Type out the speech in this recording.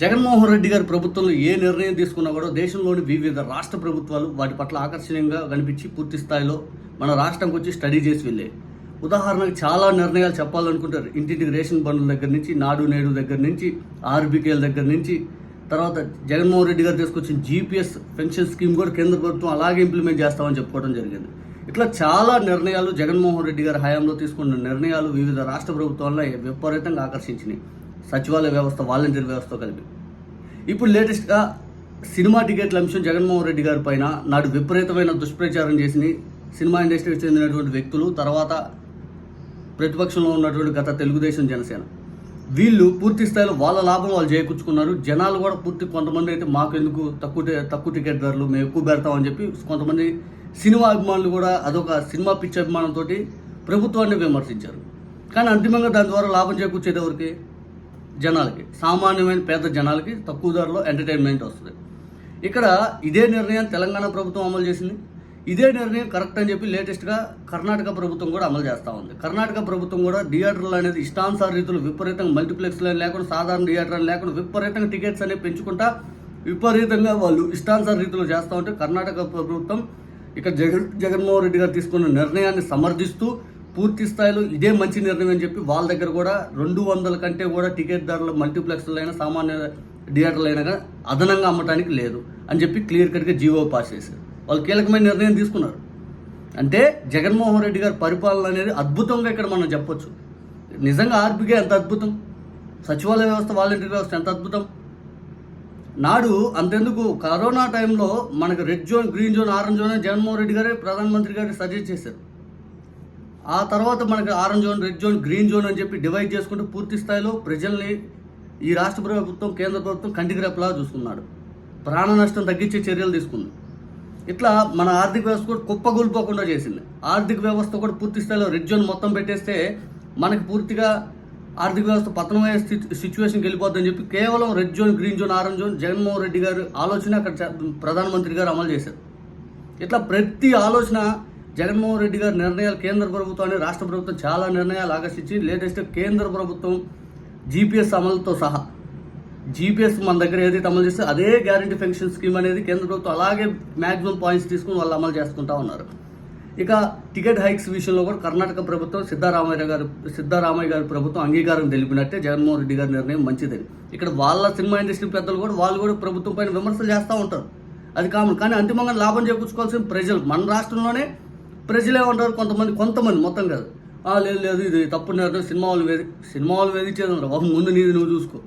జగన్మోహన్ రెడ్డి గారి ప్రభుత్వంలో ఏ నిర్ణయం తీసుకున్నా కూడా దేశంలోని వివిధ రాష్ట్ర ప్రభుత్వాలు వాటి పట్ల ఆకర్షణీయంగా కనిపించి పూర్తి స్థాయిలో మన రాష్ట్రంకి వచ్చి స్టడీ చేసి వెళ్ళాయి ఉదాహరణకు చాలా నిర్ణయాలు చెప్పాలనుకుంటారు. ఇంటింటికి రేషన్ బండ్ల దగ్గర నుంచి నాడు నేడు దగ్గర నుంచి ఆర్బీకేల దగ్గర నుంచి. తర్వాత జగన్మోహన్ రెడ్డి గారు తీసుకొచ్చిన జీపీఎస్ పెన్షన్ స్కీమ్ కూడా కేంద్ర ప్రభుత్వం అలాగే ఇంప్లిమెంట్ చేస్తామని చెప్పుకోవడం జరిగింది. ఇట్లా చాలా నిర్ణయాలు జగన్మోహన్ రెడ్డి గారి హయాంలో తీసుకున్న నిర్ణయాలు వివిధ రాష్ట్ర ప్రభుత్వాలను విపరీతంగా ఆకర్షించినాయి. సచివాలయ వ్యవస్థ వాలంటీర్ వ్యవస్థ కలిపి. ఇప్పుడు లేటెస్ట్గా సినిమా టికెట్ల అంశం జగన్మోహన్ రెడ్డి గారి పైన నాడు విపరీతమైన దుష్ప్రచారం చేసిన సినిమా ఇండస్ట్రీకి చెందినటువంటి వ్యక్తులు తర్వాత ప్రతిపక్షంలో ఉన్నటువంటి గత తెలుగుదేశం జనసేన. వీళ్ళు పూర్తి స్థాయిలో వాళ్ళ లాభం వాళ్ళు చేకూర్చుకున్నారు. జనాలు కూడా పూర్తి కొంతమంది అయితే మాకు ఎందుకు తక్కువ తక్కువ టికెట్ ధరలు మేము ఎక్కువ పెడతామని చెప్పి కొంతమంది సినిమా అభిమానులు కూడా అదొక సినిమా పిచ్చి అభిమానంతో ప్రభుత్వాన్ని విమర్శించారు. కానీ అంతిమంగా దాని ద్వారా లాభం చేకూర్చేది ఎవరికి? జనాలకి సామాన్యమైన పేద జనాలకి తక్కువ ధరలో ఎంటర్టైన్మెంట్ వస్తుంది. ఇక్కడ ఇదే నిర్ణయం తెలంగాణ ప్రభుత్వం అమలు చేసింది. ఇదే నిర్ణయం కరెక్ట్ అని చెప్పి లేటెస్ట్గా కర్ణాటక ప్రభుత్వం కూడా అమలు చేస్తూ ఉంది. కర్ణాటక ప్రభుత్వం కూడా థియేటర్లు అనేది ఇష్టానుసార రీతులు విపరీతంగా మల్టీప్లెక్స్లు అని లేకుండా సాధారణ థియేటర్ అని లేకుండా విపరీతంగా టికెట్స్ అనేవి పెంచుకుంటా విపరీతంగా వాళ్ళు ఇష్టానుసార రీతిలో చేస్తూ ఉంటే కర్ణాటక ప్రభుత్వం ఇక జగన్ జగన్మోహన్ రెడ్డి గారు తీసుకున్న నిర్ణయాన్ని సమర్థిస్తూ పూర్తి స్థాయిలో ఇదే మంచి నిర్ణయం అని చెప్పి వాళ్ళ దగ్గర కూడా రెండు వందల కంటే కూడా టికెట్ ధరలు మల్టీప్లెక్స్లు అయినా సామాన్య థియేటర్లు అయినా కానీ అదనంగా అమ్మటానికి లేదు అని చెప్పి క్లియర్ కట్గా జీవో పాస్ చేశారు. వాళ్ళు కీలకమైన నిర్ణయం తీసుకున్నారు. అంటే జగన్మోహన్ రెడ్డి గారి పరిపాలన అనేది అద్భుతంగా ఇక్కడ మనం చెప్పొచ్చు. నిజంగా ఆర్బీకే ఎంత అద్భుతం? సచివాలయ వ్యవస్థ వాలంటీర్ వ్యవస్థ ఎంత అద్భుతం? నాడు అంతెందుకు? కరోనా టైంలో మనకు red zone green zone orange zone Jaganmohan Reddy గారే ప్రధానమంత్రి గారు సజెస్ట్ చేశారు. ఆ తర్వాత మనకి orange zone red zone green zone అని చెప్పి డివైడ్ చేసుకుంటూ పూర్తి స్థాయిలో ప్రజల్ని ఈ రాష్ట్ర ప్రభుత్వం కేంద్ర ప్రభుత్వం కంటికి రెప్పలా చూసుకున్నాడు. ప్రాణ నష్టం తగ్గించే చర్యలు తీసుకుంది. ఇట్లా మన ఆర్థిక వ్యవస్థ కూడా కుప్పగూలిపోకుండా చేసింది. ఆర్థిక వ్యవస్థ కూడా పూర్తి స్థాయిలో రెడ్ జోన్ మొత్తం పెట్టేస్తే మనకి పూర్తిగా ఆర్థిక వ్యవస్థ పతనమయ్యే స్థితి సిచ్యువేషన్కి వెళ్ళిపోద్దని చెప్పి కేవలం red zone green zone orange zone Jaganmohan Reddy గారు ఆలోచన అక్కడ ప్రధానమంత్రి గారు అమలు చేశారు. ఇట్లా ప్రతి ఆలోచన జగన్మోహన్ రెడ్డి గారి నిర్ణయాలు కేంద్ర ప్రభుత్వాన్ని రాష్ట్ర ప్రభుత్వం చాలా నిర్ణయాలు ఆకర్షించి లేటెస్ట్ కేంద్ర ప్రభుత్వం జీపీఎస్ అమలుతో సహా జీపీఎస్ మన దగ్గర ఏదైతే అమలు చేస్తే అదే గ్యారంటీ పెన్షన్ స్కీమ్ అనేది కేంద్ర ప్రభుత్వం అలాగే మ్యాక్సిమం పాయింట్స్ తీసుకుని వాళ్ళు అమలు చేసుకుంటా ఉన్నారు. ఇక టికెట్ హైక్స్ విషయంలో కూడా కర్ణాటక ప్రభుత్వం సిద్ధారామయ్య గారు సిద్ధారామయ్య గారి ప్రభుత్వం అంగీకారం తెలిపినట్టే జగన్మోహన్ రెడ్డి గారి నిర్ణయం మంచిదని. ఇక్కడ వాళ్ళ సినిమా ఇండస్ట్రీ పెద్దలు కూడా వాళ్ళు కూడా ప్రభుత్వం పైన విమర్శలు చేస్తూ ఉంటారు. అది కామన్. కానీ అంతిమంగా లాభం చేకూర్చుకోవాల్సిన ప్రజలు మన రాష్ట్రంలోనే ప్రజలే ఉంటారు కొంతమంది కొంతమంది మొత్తం కాదు. లేదు లేదు ఇది తప్పు నిర్ణయం. సినిమా వాళ్ళు వేది సినిమా వాళ్ళు వేధించేది ఉండరు. ముందు నీది నువ్వు చూసుకో.